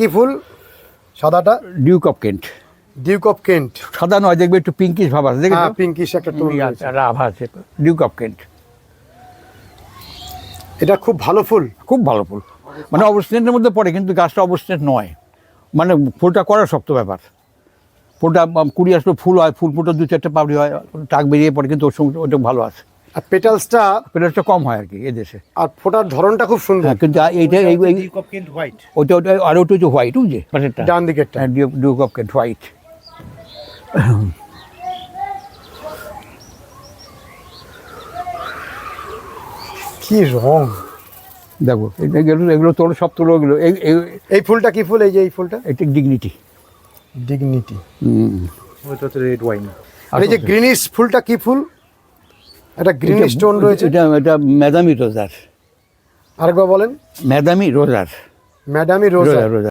কি ফুল? সাদাটা? Duke of Kent Duke of Kent সাদা নয় দেখবে একটু পিঙ্কিশ ভাব আছে হ্যাঁ পিঙ্কিশ একটা আছে, একটা আভা আছে। ডিউক অফ কেন্ট এটা খুব ভালো ফুল। খুব ভালো ফুল। মানে অবস্টেন্টের মধ্যে পড়ে কিন্তু গাছটা অবস্টেন্ট নয়। মানে ফুলটা করা শক্ত ব্যাপার। ফুলটা কুড়ি আসলে ফুল হয় ফুল ফুটো দু চারটে পাপড়ি হয় টাক বেরিয়ে পড়ে কিন্তু ওর সঙ্গে ওটা ভালো আছে। আর পেটালসটা পেটারটা কম হয় আর কি এদেশে আর ফোটার ধরনটা খুব সুন্দর। হ্যাঁ কিন্তু এইটা এই হোয়াইট ওইটা ওটা আর ওটা হচ্ছে হোয়াইট পাশেরটা। ডান দিকেরটা। ডিউক কেন্ট হোয়াইট কি রং। দেখো এই- এগুলো এগুলো তোর সব তোর এগুলো। এই- এই- এই ফুলটা কি ফুল? এই যে এই ফুলটা? এটা ডিগনিটি ডিগনিটি ওইটা তো রেড ওয়াইন আর এই যে গ্রিনিশ ফুলটা কি ফুল? একটা গ্রিন স্টোন রয়েছে? এটা এটা ম্যাদামি রোজার। আরেকবার বলেন। ম্যাদামি রোজার। ম্যাডামি রোজা রোজার রোজার।